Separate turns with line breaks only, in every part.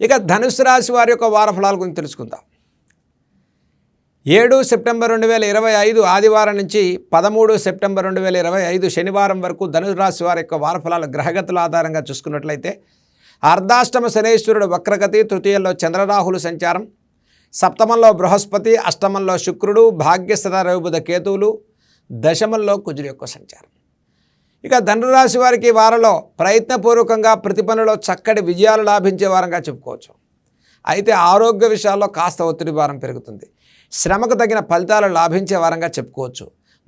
ఇక ధనుసు రాశి వారి యొక్క వార ఫలాల గురించి తెలుసుకుందాం. ఏడు సెప్టెంబర్ రెండు వేల ఇరవై ఐదు ఆదివారం నుంచి పదమూడు సెప్టెంబర్ రెండు వేల ఇరవై ఐదు శనివారం వరకు ధనుసు రాశి వారి యొక్క వారఫలాలు గ్రహగతుల ఆధారంగా చూసుకున్నట్లయితే అర్ధాష్టమ శనేశ్వరుడు వక్రగతి తృతీయంలో చంద్రరాహులు సంచారం సప్తమంలో బృహస్పతి అష్టమంలో శుక్రుడు భాగ్యస్థ రవిబుధ కేతువులు దశమంలో కుజుడు యొక్క సంచారం. ఇక ధనురాశి వారికి ఈ వారంలో ప్రయత్నపూర్వకంగా ప్రతి పనిలో చక్కటి విజయాలు లాభించే వారంగా చెప్పుకోవచ్చు. అయితే ఆరోగ్య విషయాల్లో కాస్త ఒత్తిడి భారం పెరుగుతుంది. శ్రమకు తగిన ఫలితాలు లాభించే వారంగా చెప్పుకోవచ్చు.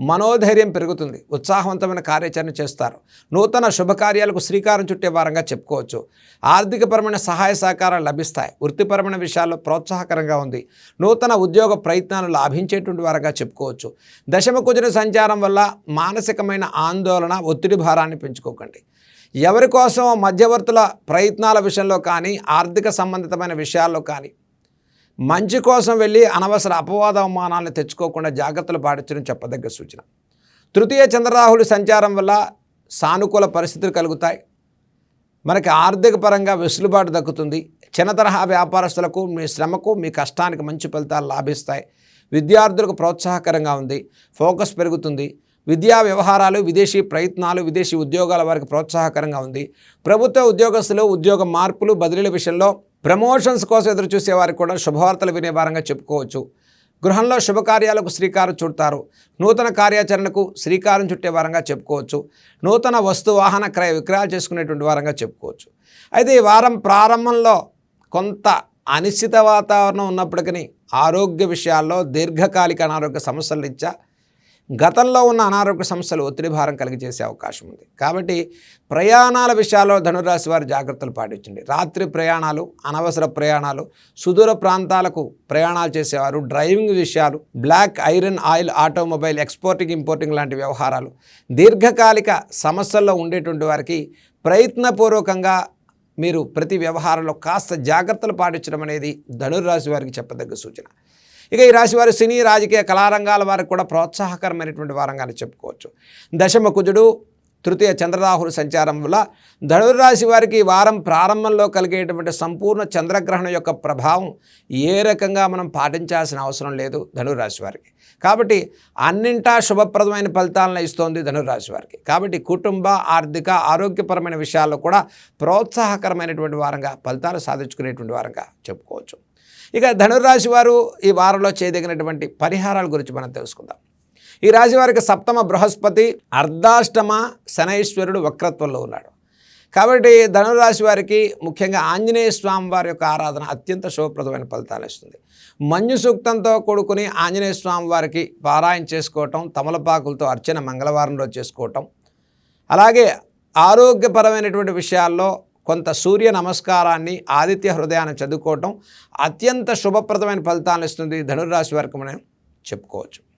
మనోధైర్యం పెరుగుతుంది. ఉత్సాహవంతమైన కార్యాచరణ చేస్తారు. నూతన శుభకార్యాలకు శ్రీకారం చుట్టే వారంగా చెప్పుకోవచ్చు. ఆర్థికపరమైన సహాయ సహకారాలు లభిస్తాయి. వృత్తిపరమైన విషయాల్లో ప్రోత్సాహకరంగా ఉంది. నూతన ఉద్యోగ ప్రయత్నాలు లాభించేటువంటి వారంగా చెప్పుకోవచ్చు. దశమ కుజుని సంచారం వల్ల మానసికమైన ఆందోళన ఒత్తిడి భారాన్ని పెంచుకోకండి. ఎవరి కోసం మధ్యవర్తుల ప్రయత్నాల విషయంలో కానీ ఆర్థిక సంబంధితమైన విషయాల్లో కానీ మంచి కోసం వెళ్ళి అనవసర అపవాద అవమానాలను తెచ్చుకోకుండా జాగ్రత్తలు పాటించడం చెప్పదగ్గ సూచన. తృతీయ చంద్రరాహుల సంచారం వల్ల సానుకూల పరిస్థితులు కలుగుతాయి. మనకి ఆర్థిక పరంగా వెసులుబాటు దక్కుతుంది. చిన్న తరహా వ్యాపారస్తులకు మీ శ్రమకు మీ కష్టానికి మంచి ఫలితాలు లాభిస్తాయి. విద్యార్థులకు ప్రోత్సాహకరంగా ఉంది. ఫోకస్ పెరుగుతుంది. విద్యా వ్యవహారాలు విదేశీ ప్రయత్నాలు విదేశీ ఉద్యోగాల వారికి ప్రోత్సాహకరంగా ఉంది. ప్రభుత్వ ఉద్యోగస్తులు ఉద్యోగ మార్పులు బదిలీల విషయంలో ప్రమోషన్స్ కోసం ఎదురు చూసే వారికి కూడా శుభవార్తలు వినే వారంగా చెప్పుకోవచ్చు. గృహంలో శుభకార్యాలకు శ్రీకారం చుడతారు. నూతన కార్యాచరణకు శ్రీకారం చుట్టే వారంగా చెప్పుకోవచ్చు. నూతన వస్తు వాహన క్రయ విక్రయాలు చేసుకునేటువంటి వారంగా చెప్పుకోవచ్చు. అయితే ఈ వారం ప్రారంభంలో కొంత అనిశ్చిత వాతావరణం ఉన్నప్పటికీ ఆరోగ్య విషయాల్లో దీర్ఘకాలిక అనారోగ్య సమస్యలు రీత్యా గతంలో ఉన్న అనారోగ్య సమస్యలు ఒత్తిడి భారం కలిగజేసే అవకాశం ఉంది. కాబట్టి ప్రయాణాల విషయాల్లో ధనురాశి వారు జాగ్రత్తలు పాటించండి. రాత్రి ప్రయాణాలు అనవసర ప్రయాణాలు సుదూర ప్రాంతాలకు ప్రయాణాలు చేసేవారు డ్రైవింగ్ విషయాలు black iron oil automobile exporting importing లాంటి వ్యవహారాలు. దీర్ఘకాలిక సమస్యల్లో ఉండేటువంటి వారికి ప్రయత్నపూర్వకంగా మీరు ప్రతి వ్యవహారంలో కాస్త జాగ్రత్తలు పాటించడం అనేది ధనుర్రాశి వారికి చెప్పదగ్గ సూచన. ఇక ఈ రాశి వారు సినీ రాజకీయ కళారంగాల వారికి కూడా ప్రోత్సాహకరమైనటువంటి వారంగానే చెప్పుకోవచ్చు. దశమ కుజుడు తృతీయ చంద్రరాహులు సంచారం వల్ల ధనుర్రాశి వారికి ఈ వారం ప్రారంభంలో కలిగేటువంటి సంపూర్ణ చంద్రగ్రహణం యొక్క ప్రభావం ఏ రకంగా మనం పాటించాల్సిన అవసరం లేదు ధనుర్రాశి వారికి. కాబట్టి అన్నింటా శుభప్రదమైన ఫలితాలను ఇస్తోంది ధనురాశి వారికి. కాబట్టి కుటుంబ ఆర్థిక ఆరోగ్యపరమైన విషయాల్లో కూడా ప్రోత్సాహకరమైనటువంటి వారంగా ఫలితాలు సాధించుకునేటువంటి వారంగా చెప్పుకోవచ్చు. ఇక ధనుర్రాశి వారు ఈ వారంలో చేయదగినటువంటి పరిహారాల గురించి మనం తెలుసుకుందాం. ఈ రాశి వారికి సప్తమ బృహస్పతి అర్ధాష్టమ శనైశ్వరుడు వక్రత్వంలో ఉన్నాడు. కాబట్టి ధనురాశి వారికి ముఖ్యంగా ఆంజనేయ స్వామి వారి యొక్క ఆరాధన అత్యంత శుభప్రదమైన ఫలితాలు ఇస్తుంది. మంజు సూక్తంతో కూడుకుని ఆంజనేయ స్వామి వారికి పారాయణ చేసుకోవటం తమలపాకులతో అర్చన మంగళవారం రోజు చేసుకోవటం. అలాగే ఆరోగ్యపరమైనటువంటి విషయాల్లో కొంత సూర్య నమస్కారాన్ని ఆదిత్య హృదయాన్ని చదువుకోవటం అత్యంత శుభప్రదమైన ఫలితాలను ఇస్తుంది ధనుర్రాశి వరకు మనం చెప్పుకోవచ్చు.